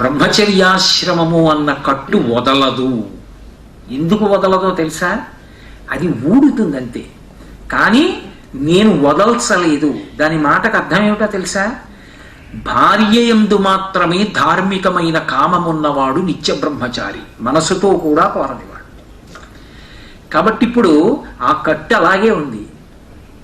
బ్రహ్మచర్యాశ్రమము అన్న కట్టు వదలదు. ఎందుకు వదలదో తెలుసా? అది ఊడుతుందంతే. కానీ నేను వదల్చలేదు. దాని మాటకు అర్థం ఏమిటో తెలుసా? భార్య ఎందు మాత్రమే ధార్మికమైన కామమున్నవాడు నిత్య బ్రహ్మచారి. మనసుతో కూడా పోరనివాడు. కాబట్టి ఇప్పుడు ఆ కట్టు అలాగే ఉంది.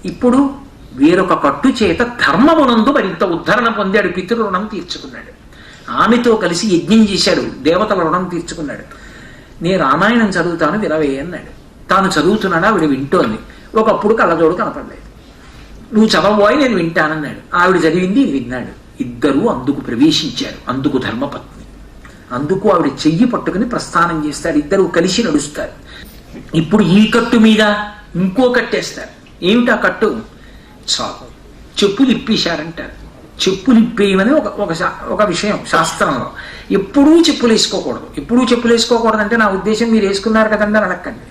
ఇప్పుడు వేరొక కట్టు చేత ధర్మమునందు మరింత ఉద్ధరణ పొందాడు పితృ రుణం తీర్చుకున్నాడు. ఆమెతో కలిసి యజ్ఞం చేశాడు. దేవతల రుణం తీర్చుకున్నాడు. నేను రామాయణం చదువుతాను వినవే అన్నాడు. తాను చదువుతున్నాడా? ఆవిడ వింటోంది. ఒకప్పుడు కళ్ళజోడు కనపడలేదు. నువ్వు చదవబోయి నేను వింటానన్నాడు. ఆవిడ చదివింది విన్నాడు. ఇద్దరూ అందుకు ప్రవేశించారు. అందుకు ధర్మపత్ని. అందుకు ఆవిడ చెయ్యి పట్టుకుని ప్రస్థానం చేస్తాడు ఇద్దరూ కలిసి నడుస్తారు. ఇప్పుడు ఈ కట్టు మీద ఇంకో కట్టేస్తారు. ఏమిటా కట్టు? చాలు. చెప్పులు ఇప్పేశారంటారు చెప్పులు ఇప్పేయమని ఒక ఒక ఒక విషయం శాస్త్రంలో. ఎప్పుడూ చెప్పులు వేసుకోకూడదు. ఎప్పుడూ చెప్పులు వేసుకోకూడదు అంటే నా ఉద్దేశం మీరు వేసుకున్నారు కదండి అని అనక్కండి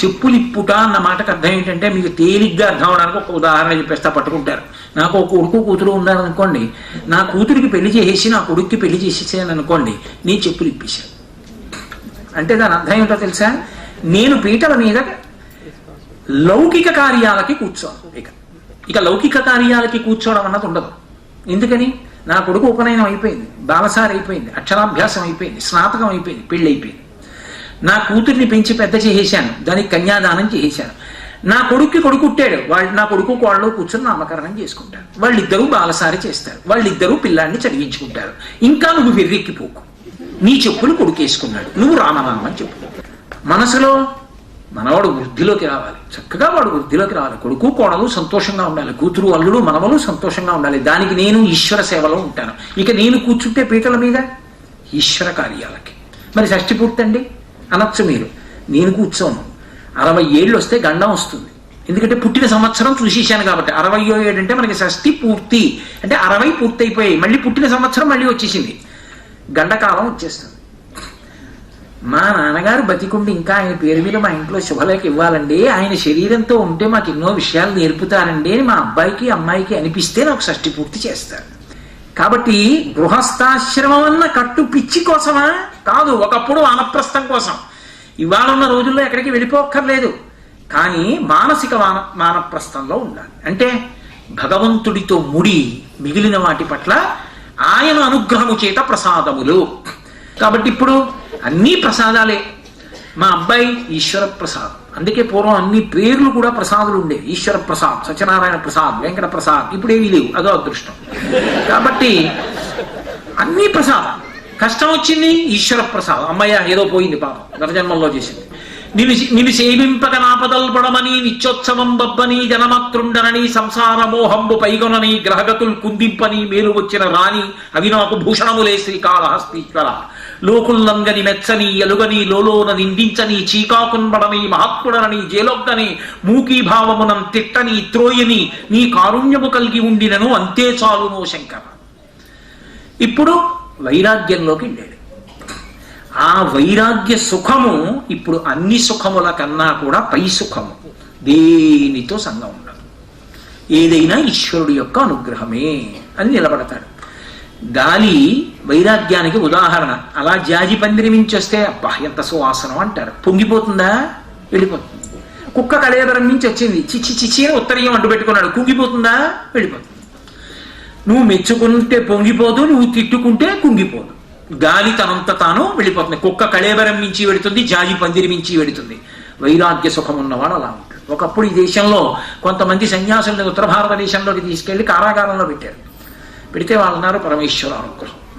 చెప్పులు ఇప్పుట అన్న మాటకు అర్థం ఏంటంటే మీకు తేలిగ్గా అర్థం అవడానికి ఒక ఉదాహరణ చెప్పేస్తా పట్టుకుంటారు. నాకు ఒక కొడుకు కూతురు ఉన్నారనుకోండి నా కూతురికి పెళ్ళి చేసేసి నా కొడుక్కి పెళ్ళి చేసేసాను అనుకోండి నీ చెప్పులు ఇప్పేశాను అంటే దాని అర్థం ఏంటో తెలుసా? నేను పీటల మీద లౌకిక కార్యాలకి కూర్చోను. ఇక ఇక లౌకిక కార్యాలకి కూర్చోవడం అన్నది ఉండదు. ఎందుకని? నా కొడుకు ఉపనయనం అయిపోయింది. బాలసారి అయిపోయింది. అక్షరాభ్యాసం అయిపోయింది. స్నాతకం అయిపోయింది. పెళ్ళి అయిపోయింది. నా కూతుర్ని పెంచి పెద్ద చేసేశాను. దానికి కన్యాదానం చేసేశాను. నా కొడుక్కి కొడుకు పుట్టాడు. వాళ్ళు నా కొడుకు కోళ్ళు కూర్చొని నామకరణం చేసుకుంటారు. వాళ్ళిద్దరూ బాలసారి చేస్తారు. వాళ్ళిద్దరూ పిల్లాన్ని చదివించుకుంటారు. ఇంకా నువ్వు వెర్రెక్కిపోకు. నీ చెప్పులు కొడుకేసుకున్నాడు. నువ్వు రామనామని చెప్పు మనసులో మనవాడు వృద్ధిలోకి రావాలి. చక్కగా వాడు వృద్ధిలోకి రావాలి. కొడుకు కోడలు సంతోషంగా ఉండాలి. కూతురు అల్లుడు మనవలు సంతోషంగా ఉండాలి. దానికి నేను ఈశ్వర సేవలో ఉంటాను. ఇక నేను కూర్చుంటే పీటల మీద? ఈశ్వర కార్యాలకి. మరి షష్ఠి పూర్తి అండి అనొచ్చు మీరు. నేను కూర్చోను. అరవై ఏళ్ళు వస్తే గండం వస్తుంది. ఎందుకంటే పుట్టిన సంవత్సరం చూసేశాను కాబట్టి. అరవయో ఏడు అంటే మనకి షష్ఠి పూర్తి. అంటే అరవై పూర్తి అయిపోయాయి మళ్ళీ పుట్టిన సంవత్సరం మళ్ళీ వచ్చేసింది. గండకాలం వచ్చేస్తుంది. మా నాన్నగారు బతికుండి ఇంకా ఆయన పేరు మీద మా ఇంట్లో శుభలేఖ ఇవ్వాలండి. ఆయన శరీరంతో ఉంటే మాకు ఎన్నో విషయాలు నేర్పుతారండి అని మా అబ్బాయికి అమ్మాయికి అనిపిస్తే నాకు షష్టి పూర్తి చేస్తారు. కాబట్టి గృహస్థాశ్రమం అన్న కట్టు పిచ్చి కోసమా? కాదు ఒకప్పుడు వానప్రస్థం కోసం. ఇవాళ ఉన్న రోజుల్లో ఎక్కడికి వెళ్ళిపోక్కర్లేదు. కానీ మానసిక వాన వానప్రస్థంలో ఉండాలి. అంటే భగవంతుడితో ముడి మిగిలిన వాటి పట్ల ఆయన అనుగ్రహము చేత ప్రసాదములు. కాబట్టి ఇప్పుడు అన్నీ ప్రసాదాలే. మా అబ్బాయి ఈశ్వర ప్రసాద్ అందుకే పూర్వం అన్ని పేర్లు కూడా ప్రసాదులు ఉండేవి ఈశ్వర ప్రసాద్ సత్యనారాయణ ప్రసాద్ వెంకట ప్రసాద్ ఇప్పుడు ఏమీ లేవు. అదో అదృష్టం. కాబట్టి అన్నీ ప్రసాదం కష్టం వచ్చింది ఈశ్వర ప్రసాదం అమ్మయ్య ఏదో పోయింది పాపం. గత జన్మంలో చేసింది. నిన్ను నిన్ను సేవింపక నాపదల్పడమని నిత్యోత్సవం బబ్బని జనమత్రుండనని సంసార మోహంబు పైగొనని గ్రహగతులు కుందింపని మేలు వచ్చిన రాణి అవి నాకు భూషణములే శ్రీకాళహస్తీశ్వర. లోకుల్లంగని మెచ్చని ఎలుగని లోలోన నిందించని చీకాకున్బడని మహాత్ముడనని జేలొగ్గని మూకీ భావమునం తిట్టని త్రోయని నీ కారుణ్యము కలిగి ఉండినను అంతే చాలునో శంకర. ఇప్పుడు వైరాగ్యంలోకి వెళ్ళాడు ఆ వైరాగ్య సుఖము ఇప్పుడు అన్ని సుఖముల కన్నా కూడా పై సుఖము. దేనితో సంగం ఉండదు. ఏదైనా ఈశ్వరుడు యొక్క అనుగ్రహమే అని నిలబడతాడు. గాలి వైరాగ్యానికి ఉదాహరణ. అలా జాజి పందిరి మించి వస్తే అబ్బా ఎంత సువాసనం అంటారు. పొంగిపోతుందా? వెళ్ళిపోతుంది. కుక్క కళేబరం నుంచి వచ్చింది. చిచ్చి చిచ్చి అని ఉత్తరీయం అడ్డు పెట్టుకున్నాడు. కుంగిపోతుందా? వెళ్ళిపోతుంది. నువ్వు మెచ్చుకుంటే పొంగిపోదు నువ్వు తిట్టుకుంటే కుంగిపోదు. గాలి తనంత తాను వెళ్ళిపోతుంది. కుక్క కళేబరం మించి వెడుతుంది జాజి పందిరి మించి వెడుతుంది వైరాగ్య సుఖం ఉన్నవాడు అలా ఉంటాడు. ఒకప్పుడు ఈ దేశంలో కొంతమంది సన్యాసుల్ని ఉత్తర భారతదేశంలోకి తీసుకెళ్ళి కారాగారంలో పెట్టారు. పెడితే వాళ్ళు అన్నారు పరమేశ్వర అనుగ్రహం.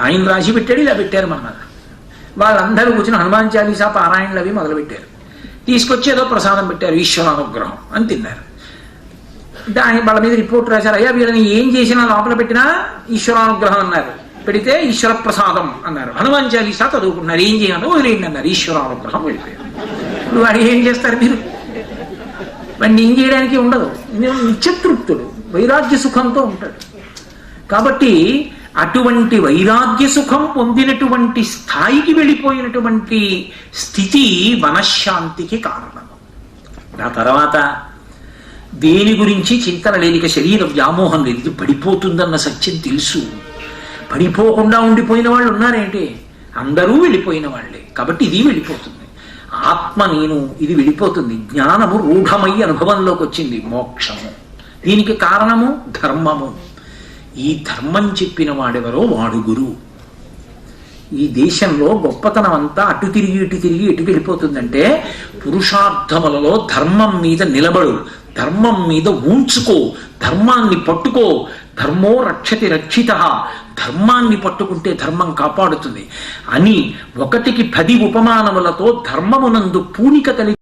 ఆయన రాసి పెట్టాడు ఇలా పెట్టారు మన వాళ్ళందరూ కూర్చుని హనుమాన్ చాలీసా పారాయణలు అవి మొదలుపెట్టారు. తీసుకొచ్చి ఏదో ప్రసాదం పెట్టారు ఈశ్వర అనుగ్రహం అని తిన్నారు. దాని వాళ్ళ మీద రిపోర్ట్ రాశారు అయ్యా వీళ్ళని ఏం చేసినా లోపల పెట్టినా ఈశ్వరానుగ్రహం అన్నారు. పెడితే ఈశ్వర ప్రసాదం అన్నారు. హనుమాన్ చాలీసా చదువుకుంటున్నారు ఏం చేయాలో వదిలేయండి అన్నారు. ఈశ్వరానుగ్రహం వెళ్ళిపోయారు. ఇప్పుడు వాడు ఏం చేస్తారు మీరు? వాడిని ఏం చేయడానికి ఉండదు. నిత్యతృప్తుడు వైరాగ్య సుఖంతో ఉంటాడు. కాబట్టి అటువంటి వైరాగ్య సుఖం పొందినటువంటి స్థాయికి వెళ్ళిపోయినటువంటి స్థితి మనశ్శాంతికి కారణం. ఆ తర్వాత దేని గురించి చింతన లేనిక శరీర వ్యామోహం లేదు ఇది పడిపోతుందన్న సత్యం తెలుసు. పడిపోకుండా ఉండిపోయిన వాళ్ళు ఉన్నారేంటి? అందరూ వెళ్ళిపోయిన వాళ్ళే. కాబట్టి ఇది వెళ్ళిపోతుంది. ఆత్మ నేను ఇది వెళ్ళిపోతుంది. జ్ఞానము రూఢమై అనుభవంలోకి వచ్చింది. మోక్షము. దీనికి కారణము ధర్మము. ఈ ధర్మం చెప్పిన వాడెవరో వాడు గురువు ఈ దేశంలో గొప్పతనం అంతా అటు తిరిగి ఇటు తిరిగి ఇటు వెళ్ళిపోతుందంటే పురుషార్థములలో ధర్మం మీద నిలబడు. ధర్మం మీద ఉంచుకో. ధర్మాన్ని పట్టుకో. ధర్మో రక్షతి రక్షిత. ధర్మాన్ని పట్టుకుంటే ధర్మం కాపాడుతుంది. అని ఒకటికి పది ఉపమానములతో ధర్మమునందు పూనిక కలిగి